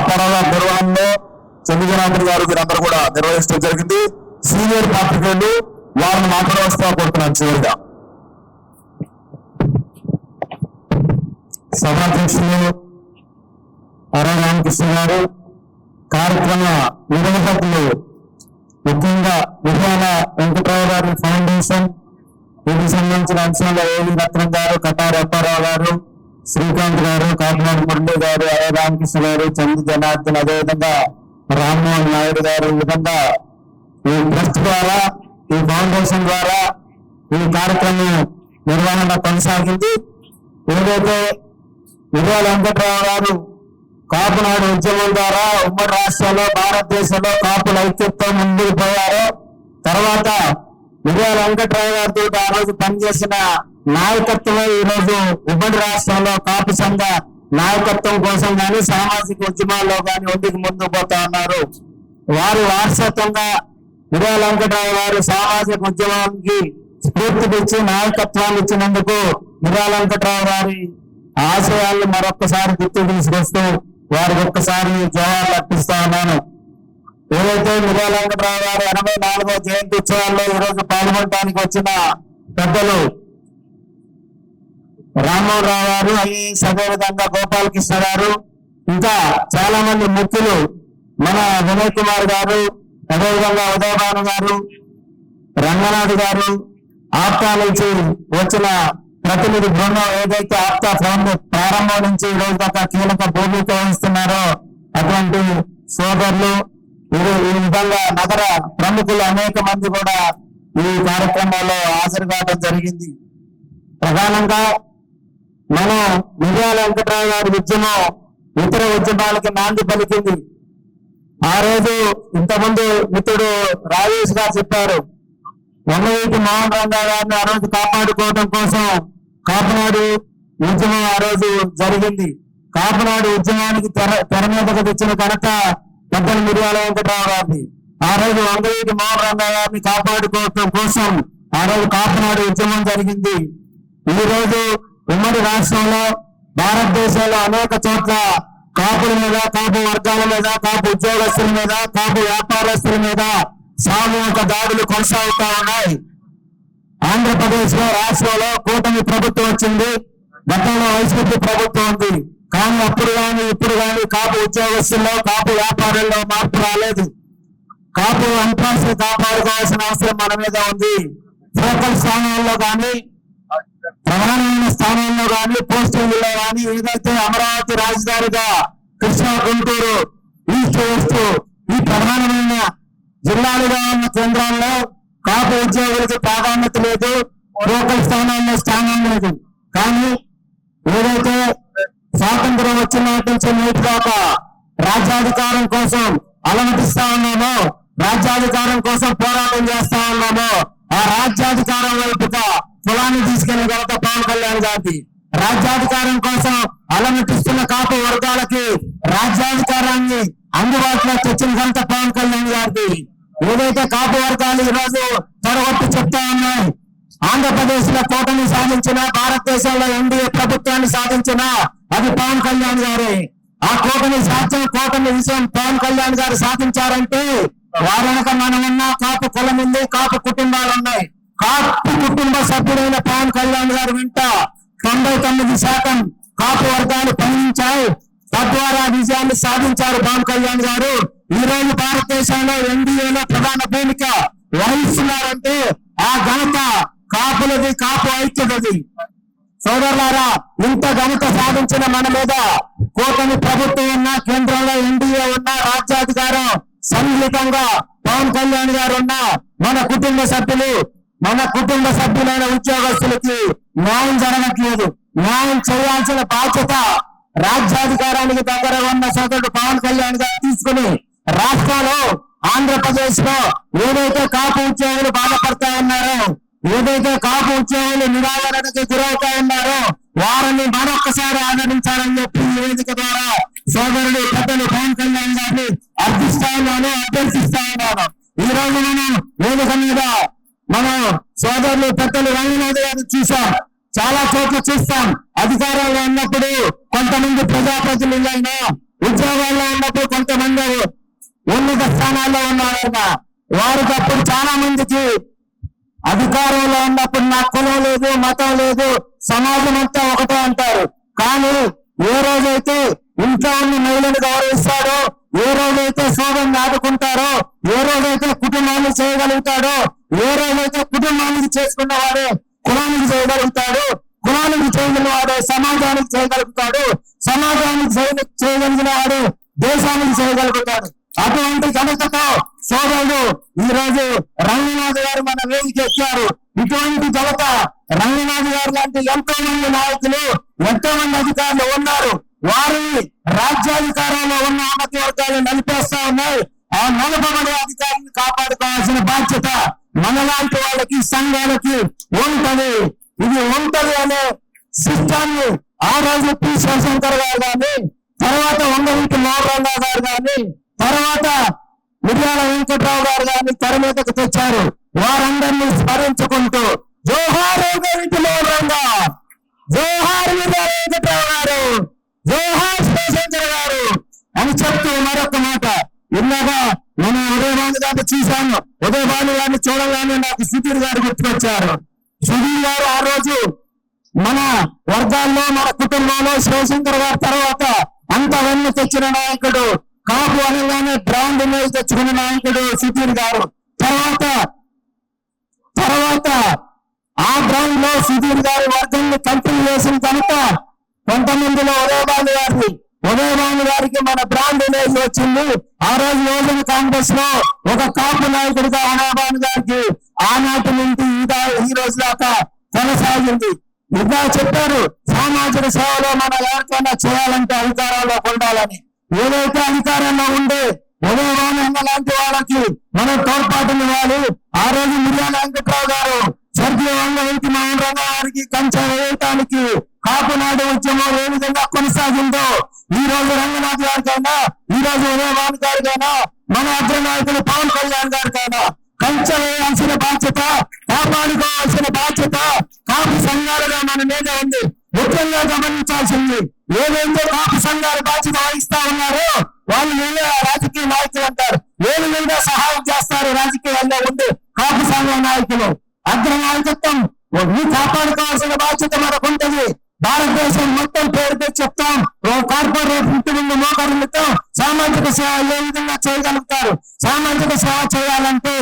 అప్పారావు నిర్వహణలో చంద్రజనాథన్ గారు వీరందరూ కూడా నిర్వహించడం జరిగింది. సీనియర్ పాత్రికేయులు వారిని మాట్లాడవలసిన కోరుతున్నాను. చివరిగా సభాధ్యక్షులు అరా రామకృష్ణ గారు కార్యక్రమ నిర్వాహకులు ముఖ్యంగా విధాన వెంకటరావు గారి ఫౌండేషన్ దీనికి సంబంధించిన అంశాల్లో ఏవి? రత్నం గారు కటారు అప్పారావు గారు శ్రీకాంత్ గారు కాకినాడ మురళి గారు రామకృష్ణ గారు చంద్ర జనార్దన్ అదేవిధంగా రామ్మోహన్ నాయుడు గారు ఈ విధంగా ఈ ట్రస్ట్ ద్వారా ఈ ఫౌండేషన్ ద్వారా ఈ కార్యక్రమం నిర్వహణ కొనసాగింది ఏదైతే విజయాల వెంకటరావు గారు కాపునాడు ఉద్యమం ద్వారా ఉమ్మడి రాష్ట్రంలో భారతదేశంలో కాపుల ఐక్యత్వం ముందుకు పోయారు తర్వాత విజయాల వెంకటరావు గారితో ఆ రోజు పనిచేసిన నాయకత్వమే ఈ రోజు ఉమ్మడి రాష్ట్రంలో కాపు సంఘ నాయకత్వం కోసం కానీ సామాజిక ఉద్యమాల్లో కానీ ఒంటికి ముందు పోతా ఉన్నారు. వారు వారసత్వంగా విజయాల వెంకటరావు గారు సామాజిక ఉద్యమానికి స్ఫూర్తినిచ్చి నాయకత్వాన్ని ఇచ్చినందుకు విజయాల వెంకటరావు గారి ఆశయాలను మరొక్కసారి గుర్తు తీసుకొస్తూ వారికి ఒక్కసారి జవాబులు అర్పిస్తా ఉన్నాను. ఏదైతే మిర్యాల వెంకటరావు గారు ఎనభై నాలుగో జయంతి ఉత్సవాల్లో ఈ రోజు పాల్గొనడానికి వచ్చిన పెద్దలు రామ్మోహన్ రావు గారు ఐఏఎస్ అదేవిధంగా గోపాలకృష్ణ గారు ఇంకా చాలా మంది ముఖ్యులు మన వినయ్ కుమార్ గారు అదేవిధంగా ఉదయభాను గారు రంగనాథ్ గారు ఆప్తా నుంచి వచ్చిన ప్రతినిధి బృందం ఏదైతే ఆప్తా ఫౌండ్ ప్రారంభం నుంచి ఈ రోజు దాకా కీలక భూమిక వహిస్తున్నారో అటువంటి సోదరులు ఇది ఈ విధంగా నగర ప్రముఖులు అనేక మంది కూడా ఈ కార్యక్రమంలో హాజరు కావడం జరిగింది. ప్రధానంగా మనం మిర్యాల వెంకటరావు గారి ఉద్యమం ఇతర ఉద్యమాలకి నాంది పలికింది. ఆ రోజు ఇంతకుముందు మిత్రుడు రాజేష్ గారు చెప్పారు వంగవీటి మోహన్ రంగా గారిని ఆ రోజు కాపాడుకోవడం కోసం కాపునాడు ఉద్యమం ఆ రోజు జరిగింది. కాపునాడు ఉద్యమానికి తెర తెర మీదకు తెచ్చిన ఘనత పెద్దలు మిర్యాల వెంకటరావు గారిని ఆ రోజు వంగవీటి మోహన్ రంగా గారిని కాపాడుకోవడం కోసం ఆ రోజు కాపునాడు ఉద్యమం జరిగింది. ఈ రోజు ఉమ్మడి రాష్ట్రంలో భారతదేశంలో అనేక చోట్ల కాపుల మీద కాపు వర్గాల మీద కాపు ఉద్యోగస్తుల మీద కాపు వ్యాపారస్తుల మీద సామూహిక దాడులు కొనసాగుతా ఉన్నాయి. ఆంధ్రప్రదేశ్లో రాష్ట్రంలో కూటమి ప్రభుత్వం వచ్చింది. గతంలో వైసీపీ ప్రభుత్వం ఉంది. కానీ అప్పుడు కానీ ఇప్పుడు కానీ కాపు ఉద్యోగస్తుల్లో కాపు వ్యాపారుల్లో మార్పు రాలేదు. కాపు అంశాన్ని కాపాడుకోవాల్సిన అవసరం మన మీద ఉంది. ఫోకల్ స్థానాల్లో కానీ ప్రధానమైన స్థానాల్లో కానీ పోస్టింగ్లో కానీ ఏదైతే అమరావతి రాజధానిగా కృష్ణా గుంటూరు ఈస్ట్ వెస్ట్ ఈ ప్రధానమైన జిల్లాలుగా ఉన్న కేంద్రాల్లో కాపు ఉద్యోగులకు ప్రాధాన్యత లేదు లోకల్ స్థానాల్లో స్థానం లేదు. కానీ ఏదైతే స్వాతంత్రం వచ్చిన నుంచి నేటి దాకా రాజ్యాధికారం కోసం అలమటిస్తా ఉన్నామో రాజ్యాధికారం కోసం పోరాటం చేస్తా ఉన్నామో ఆ రాజ్యాధికారం వైపుగా కులాన్ని తీసుకెళ్ళిన ఘనత పవన్ కళ్యాణ్ గారికి రాజ్యాధికారం కోసం అలమటిస్తున్న కాపు వర్గాలకి రాజ్యాధికారాన్ని అందుబాటులో తెచ్చిన ఘనత పవన్ కళ్యాణ్ గారికి ఏదైతే కాపు వర్గాలు ఈ రోజు తొడగొట్టి చెప్తా ఉన్నాయి ఆంధ్రప్రదేశ్లో కూటమి సాధించిన భారతదేశంలో ఎన్డీఏ ప్రభుత్వాన్ని సాధించిన అది పవన్ కళ్యాణ్ గారే. ఆ కోటని సాధ్యం కూటమి విషయం పవన్ కళ్యాణ్ గారు సాధించారంటే వారి వెనక మనం ఉన్న కాపు కులం ఉంది కాపు కుటుంబాలు ఉన్నాయి. కాపు కుటుంబ సభ్యుడైన పవన్ కళ్యాణ్ గారు వెంట తొంభై తొమ్మిది శాతం కాపు వర్గాలు పయనించాయి తద్వారా విజయాన్ని సాధించారు పవన్ కళ్యాణ్ గారు. ఈ రోజు భారతదేశంలో ఎన్డీఏలో ప్రధాన భూమిక వహిస్తున్నారంటే ఆ ఘనత కాపులది కాపు ఐక్యతది. సోదరులారా ఇంత ఘనత సాధించిన మన మీద కూటమి ప్రభుత్వం ఉన్న కేంద్రంలో ఎన్డీఏ ఉన్న రాజ్యాధికారం సంఘటితంగా పవన్ కళ్యాణ్ గారు ఉన్న మన కుటుంబ సభ్యులు మన కుటుంబ సభ్యులైన ఉద్యోగస్తులకి న్యాయం జరగట్లేదు. న్యాయం చేయాల్సిన బాధ్యత రాజ్యాధికారానికి దగ్గర ఉన్న సోదరుడు పవన్ కళ్యాణ్ గారు తీసుకుని రాష్ట్రాలు ఆంధ్రప్రదేశ్లో ఏదైతే కాపు ఉద్యోగులు బాధపడతా ఉన్నారో ఏదైతే కాపు ఉద్యోగులు నిరాదరణకు గురవుతా ఉన్నారో వారిని మరొక్కసారి ఆదరించాలని చెప్పి నివేదిక ద్వారా సోదరుడు పెద్దలు పవన్ కళ్యాణ్ గారిని అర్థిస్తా ఉన్నాను అభ్యర్థిస్తా ఉన్నాను. ఈ రోజు నేను వేదిక మీద మనం సోదరులు పెద్దలు రంగనాథ్ గారు చూసాం. చాలా చోట్ల చూస్తాం. అధికారంలో ఉన్నప్పుడు కొంతమంది ప్రజాప్రతినిధులైనా ఉద్యోగాల్లో ఉన్నప్పుడు కొంతమంది ఉన్నత స్థానాల్లో ఉన్నారట వారికి అప్పుడు చాలా మందికి అధికారంలో ఉన్నప్పుడు నా కులం లేదు మతం లేదు సమాజం అంతా ఒకటే అంటారు. కానీ ఏ రోజైతే ఇంట్లో ఉన్న మహిళలు గౌరవిస్తాడో ఏ రోజైతే శోభను ఆదుకుంటారో ఏ రోజైతే కుటుంబాన్ని చేయగలుగుతాడో ఏ కుటుంబానికి చేసుకున్న వాడే కులానికి చేయగలుగుతాడు కులానికి చేయగలిగిన వాడే సమాజానికి చేయగలుగుతాడు సమాజానికి చేయగలిగిన వాడు దేశానికి చేయగలుగుతాడు. అటువంటి ఘనతతో సోదరుడు ఈ రోజు రంగనాథ్ గారు మన వేదిక ఎక్కారు. ఇటువంటి ఘనత రంగనాథ్ గారు లాంటి ఎంతో మంది నాయకులు ఎంతో మంది అధికారులు ఉన్నారు. వారి రాజ్యాధికారంలో ఉన్న ఆమతి వర్గాలు నలిపేస్తా ఉన్నాయి. ఆ నలపబడే అధికారాన్ని కాపాడుకోవాల్సిన బాధ్యత మనలాంటి వాళ్ళకి సంఘాలకి ఉంటది. ఇది ఉంటది అనే సిస్టాన్ని ఆ రోజు పి. శివశంకర్ గారు కానీ తర్వాత వంగవీటి మోహన్ గారు కానీ తర్వాత మిర్యాల వెంకట్రావు గారు కానీ తెర మీదకు తెచ్చారు. వారందరినీ స్మరించుకుంటూ జోహార్ వంగవీటి మోహన్ జోహార్ మిర్యాల వెంకట్రావు గారు జోహార్ శివశంకర్ గారు అని చెప్తూ మరొక మాట. ఇన్నగా నేను ఉదయభాను గారిని చూశాను. ఉదయభాను గారిని చూడగానే నాకు సుధీర్ గారు గుర్తుకొచ్చారు. సుధీర్ గారు ఆ రోజు మన వర్గాల్లో మన కుటుంబంలో శివశంకర్ గారి తర్వాత అంత వెన్ను తెచ్చిన నాయకుడు కాపు అనగానే బ్రాండ్ ఇమేజ్ తెచ్చుకున్న నాయకుడు సుధీర్ గారు. తర్వాత తర్వాత ఆ బ్రాండ్లో సుధీర్ గారి వర్గాన్ని కంటిన్యూ చేసిన కనుక కొంతమందిలో ఉదయభాను గారిని ఉదయభాను గారికి మన బ్రాండ్ ఇమేజ్ వచ్చింది. ఆ రోజు యువజన కాంగ్రెస్లో ఒక కాపు నాయకుడిగా ఉదయభాను గారికి ఆనాటి నుండి ఈ ఈ రోజు దాకా కొనసాగింది. ఇంకా చెప్పారు సామాజిక సేవలో మనం ఎవరికైనా చేయాలంటే అధికారంలో ఉండాలని. ఏదైతే అధికారంలో ఉండే ఉదయభాను అన్న లాంటి వాళ్ళకి మనం వాళ్ళు ఆ రోజు మిర్యాల వెంకట్రావు గారు స్వర్గీయ వంగవీటి మహేంద్ర గారికి కంచె వేయటానికి కాపునాడు ఉద్యమం ఏ విధంగా కొనసాగిందో ఈ రోజు రంగనాథ్ గారికైనా ఈ రోజు ఉదయభాను గారికైనా మన అగ్రనాయకులు పవన్ కళ్యాణ్ గారికైనా కంచె వేయాల్సిన బాధ్యత కాపాడుకోవాల్సిన బాధ్యత కాపు సంఘాలుగా మన మీద ఉంది. ముఖ్యంగా గమనించాల్సింది ఏదైతే కాపు సంఘాలు బాధ్యత వహిస్తా ఉన్నారో వాళ్ళు వీళ్ళే రాజకీయ నాయకులు అంటారు. ఏ విధంగా సహాయం చేస్తారు రాజకీయాల్లో ఉండి కాపు సంఘ నాయకులు. అగ్ర నాయకత్వం కాపాడుకోవాల్సిన బాధ్యత మనకు ఉంటుంది భారతదేశం మొత్తం పేరుతో చెప్తాం. ఓ కార్పొరేట్ ఇంటి ముందు మోకరులతో సామాజిక సేవ ఏ విధంగా చేయగలుగుతారు? సామాజిక సేవ చేయాలంటే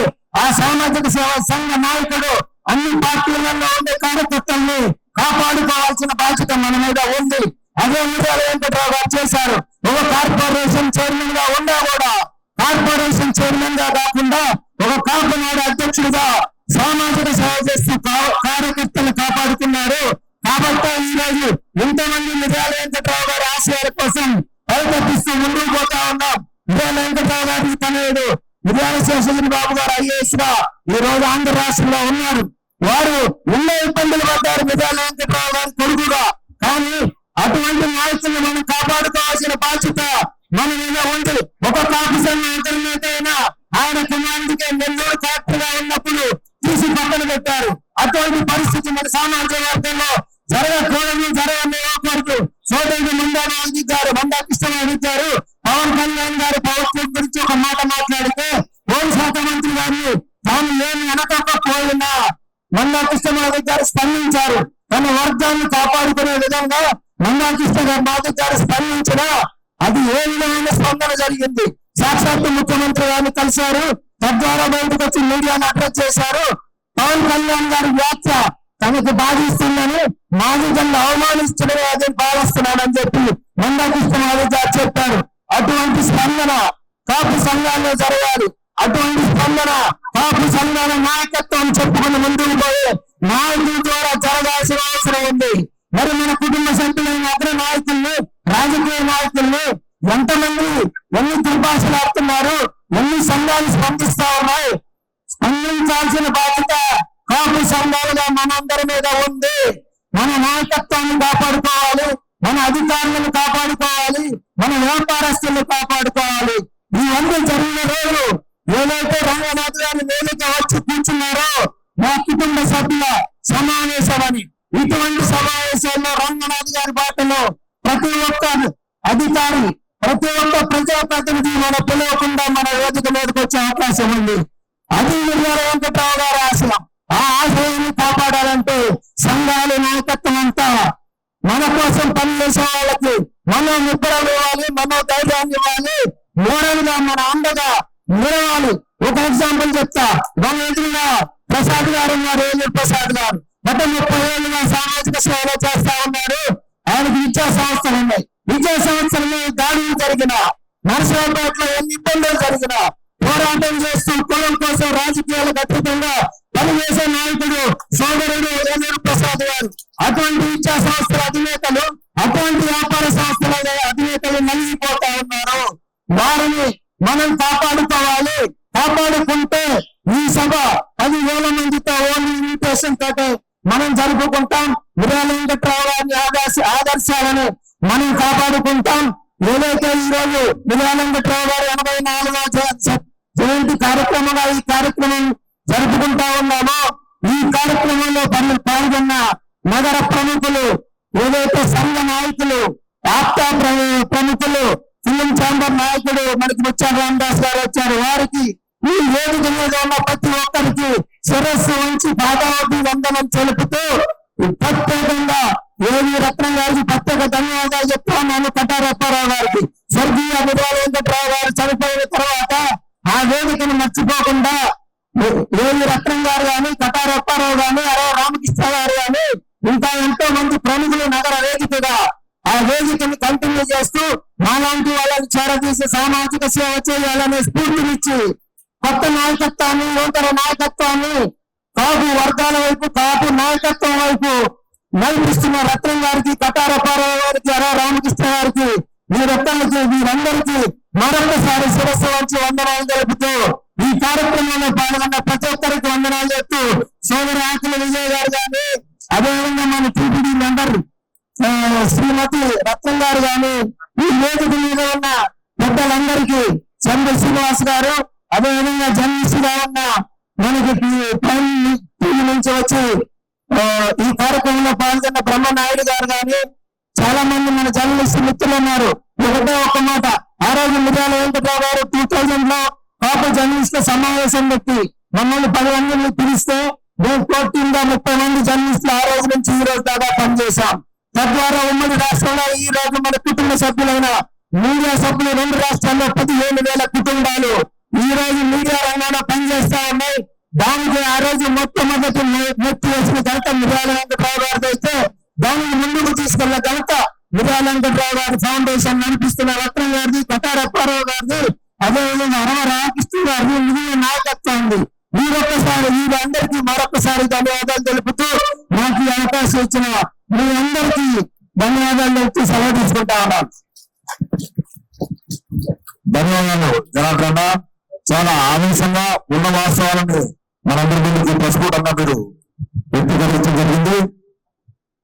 ఆ సామాజిక సేవ సంఘ నాయకుడు అన్ని పార్టీలలో ఉండే కార్యకర్తల్ని కాపాడుకోవాల్సిన బాధ్యత మన మీద ఉంది. అదే విధాలు వెంకట్రావు గారు చేశారు. ఒక కార్పొరేషన్ చైర్మన్గా ఉన్నా కూడా కార్పొరేషన్ చైర్మన్గా కాకుండా ఒక కాపునాడు అధ్యక్షుడిగా సామాజిక సేవ చేస్తున్న కార్యకర్తలకు కార్యకర్తలు కాపాడుతున్నారు కాబట్టి ఈ రోజు ఇంతమంది నిజాలు వెంకట్రావు గారి ఆశయాల కోసం పరితపిస్తూ ముందుకు పోతా ఉన్నాం. నిజాల వెంకట్రావు గారికి తనయుడు నిజాల శేషగిరి బాబు గారు ఐఏఎస్గా ఈ రోజు ఆంధ్ర రాష్ట్రంలో ఉన్నారు. వారు ఎన్నో ఇబ్బందులు పడ్డారు నిజాల వెంకట్రావు గారి కొడుకుగా. కానీ అటువంటి నాయకులను మనం కాపాడుకోవాల్సిన బాధ్యత మన మీద ఉంది. ఒక కాపు సంఘం అయినా ఆయన కుమారుడికి నెల్లూరు కలెక్టర్గా ఉన్నప్పుడు తీసి పక్కన పెట్టారు. అటువంటి పరిస్థితి మన సామాజిక వర్గంలో జరగకూడదు జరగని కోరుతూ సోదరుడు ముందా అందించారు మందా కృష్ణరావు గారు పవన్ కళ్యాణ్ గారు పవర్ గురించి ఒక మాట మాట్లాడితే హోంశాఖ మంత్రి గారిని తాను ఏమి అనకపోయినా మందా కృష్ణమాధవ్ గారు స్పందించారు. తన వర్గాన్ని కాపాడుకునే విధంగా మందా కృష్ణ గారు మాధవ్ గారు స్పందించినా అది ఏ విధమైన స్పందన జరిగింది? సాక్షాత్తు ముఖ్యమంత్రి గారిని కలిశారు. తద్వారా బయటకు వచ్చి మీడియాను అడ్రస్ చేశారు. పవన్ కళ్యాణ్ గారి వ్యాఖ్య తనకు బాధిస్తుందని మాదిగలను అవమానించడమే అదే భావిస్తున్నానని చెప్పి మందా కృష్ణమాధవ్ చెప్పారు. అటువంటి స్పందన కాపు సంఘాల్లో జరగాలి. అటువంటి స్పందన కాపు సంఘాల నాయకత్వం చెప్పుకుని ముందుకు పోయే నాయకుల ద్వారా జరగాల్సిన అవసరం ఉంది. మరి మన కుటుంబ సభ్యులైన అగ్ర నాయకుల్ని రాజకీయ నాయకుల్ని ఎంతమంది ఎన్ని దుర్భాషలు ఆడుతున్నారు ఎన్ని సంఘాలు స్పందిస్తా ఉన్నాయి? స్పందించాల్సిన బాధ్యత కాపు సంఘాలుగా మనందరి మీద ఉంది. మన నాయకత్వాన్ని కాపాడుకోవాలి మన అధికారులను కాపాడుకోవాలి మన వ్యాపారస్తులను కాపాడుకోవాలి. ఇవన్నీ జరిగిన రోజు ఏదైతే రంగనాథ్ గారి వేదిక వచ్చి కూర్చున్నారో మా కుటుంబ సభ్యుల సమావేశమని ఇటువంటి సమావేశాల్లో రంగనాథ్ గారి బాటలో ప్రతి ఒక్క అధికారి ప్రతి ఒక్క ప్రజాప్రతినిధి మన పిలవకుండా మన వేదిక మీదకి వచ్చే అవకాశం ఉంది. అది వెంకట్రావు గారి ఆశయం ఆ ఆశయాన్ని కాపాడాలంటే సంఘాల నాయకత్వం అంతా మన కోసం పనిచేసే వాళ్ళకి మనో నిద్రలు ఇవ్వాలి మనో ధైర్యాన్ని ఇవ్వాలి. మోరల్గా మన అండగా నిలవాలి. ఒక ఎగ్జాంపుల్ చెప్తా. మన ఎదురుగా ప్రసాద్ గారు ఉన్నారు ఏలూరు ప్రసాద్ గారు. గత ముప్పై ఏళ్ళుగా సామాజిక సేవ చేస్తా ఉన్నారు. ఆయనకి విద్యా సంస్థలు ఉన్నాయి. విద్యా సంస్థలు దాడులు జరిగిన నరసరావుపేటలో ఎన్ని ఇబ్బందులు జరిగినా పోరాటం చేస్తూ కులం కోసం రాజకీయాలకు అతీతంగా పనిచేసే నాయకుడు సోదరుడు ఏలూరు ప్రసాద్ గారు. అటువంటి విద్యా సంస్థల అధినేతలు అటువంటి వ్యాపార సంస్థల అధినేతలు నలిగిపోతా ఉన్నారు. వారిని మనం కాపాడుకోవాలి. కాపాడుకుంటే ఈ సభ పదివేల మందితో ఓన్లీ ఇన్విటేషన్ తోటే మనం జరుపుకుంటాం. మిర్యాల గారి ఆదర్శ ఆదర్శాలను మనం కాపాడుకుంటాం. ఏదైతే ఈ రోజు మిర్యాల గారు ఎనభై నాలుగో జయంతి కార్యక్రమంగా ఈ కార్యక్రమం జరుపుకుంటా ఉన్నామో. ఈ కార్యక్రమంలో పలు- పాల్గొన్న నగర ప్రముఖులు ఏదైతే సంఘ నాయకులు ఆప్తా ప్రముఖులు ఫిలిం ఛాంబర్ నాయకుడు మనకి ముత్యాల రామదాస్ గారు వచ్చారు. వారికి ఈ వేదిక మీద ఉన్న ప్రతి ఒక్కరికి శిరస్సు ఉంచి పాదావతి వందనం తెలుపుతూ ప్రత్యేకంగా ఏవి రత్నం గారికి ప్రత్యేక ధన్యవాదాలు చెప్తున్నాను కటారప్పారావు గారికి. స్వర్గీయ విద్యాల వెంకట్రావు గారు చనిపోయిన తర్వాత ఆ వేదికను మర్చిపోకుండా ఏవి రత్నం గారు కానీ కటారప్పారావు గాని అరే రామకృష్ణ గారు గాని ఇంకా ఎంతో మంది ప్రముఖులు నగర వేదికగా ఆ వేదికని కంటిన్యూ చేస్తూ మాలాంటి వాళ్ళని చేరదీసి సామాజిక సేవ చేయాలనే స్ఫూర్తినిచ్చి కొత్త నాయకత్వాన్ని నూతన నాయకత్వాన్ని కాపు వర్గాల వైపు కాపు నాయకత్వం వైపు నడిపిస్తున్న రత్నం గారికి కటారపారావు గారికి అరా రామకృష్ణ గారికి మీరందరికీ మీరందరికీ మరొకసారి శిరస్సు వచ్చి వందనాలు తెలుపుతూ ఈ కార్యక్రమంలో పాల్గొన్న ప్రతి ఒక్కరికి వందనాలు చెప్తూ సోదరు ఆకుల విజయ్ గారు కానీ అదేవిధంగా మన టీపీడీ మెంబర్ శ్రీమతి రత్నం గారు గాని ఈ వేదిక మీద ఉన్న పెద్దలందరికీ చంద్ర శ్రీనివాస్ గారు అదేవిధంగా జర్నలిస్టుగా ఉన్న మనకి టీవీ నుంచి వచ్చి ఈ కార్యక్రమంలో పాల్గొన్న బ్రహ్మనాయుడు గారు గాని చాలా మంది మన జర్నలిస్ట్ మిత్రులు ఉన్నారు. ఒకటే ఒక మాట ఆ రోజు మిర్యాల వెంకటరావు గారు టూ థౌజండ్లో పాప జర్నలిస్ట్ సమావేశం పెట్టి మమ్మల్ని పది మందిని పిలిస్తే మేము ఫోర్టీన్ ముప్పై మంది జర్నలిస్టులు ఆ రోజు నుంచి ఈ రోజు దాకా పనిచేశాం. తద్వారా ఉమ్మడి రాష్ట్రంలో ఈ రోజు మన కుటుంబ సభ్యులైన మీడియా సభ్యులు రెండు రాష్ట్రాల్లో పదిహేను వేల కుటుంబాలు ఈ రోజు మీడియా రంగంలో పనిచేస్తా ఉన్నాయి. దానికి ఆ రోజు మొట్టమొదటి మెత్తి వేసిన ఘనత మిర్యాల వెంకటరావు గారిది అయితే దానిని ముందుకు తీసుకెళ్ళ ఘనత మిర్యాల వెంకటరావు గారి ఫౌండేషన్ నడిపిస్తున్న రత్న గారిది కటారప్పారావు గారిది. అదేవిధంగా హరమ రామకృష్ణ గారిది మిగిలిన నాయకత్వం ఉంది మీరొక్కసారి వీరందరికీ మరొకసారి ధన్యవాదాలు తెలుపుతూ నాకు ఈ అవకాశం ఇచ్చిన మీ అందరికీ ధన్యవాదాలు తెలుపుతూ సెలవు తీసుకుంటా ఉన్నాను. ధన్యవాదాలు. జనార్దన్న చాలా ఆవేశంగా ఉన్న వాస్తవాలని మనందరి ముందుకు పసుపుటన్నా మీరు వ్యక్తీకరించడం జరిగింది.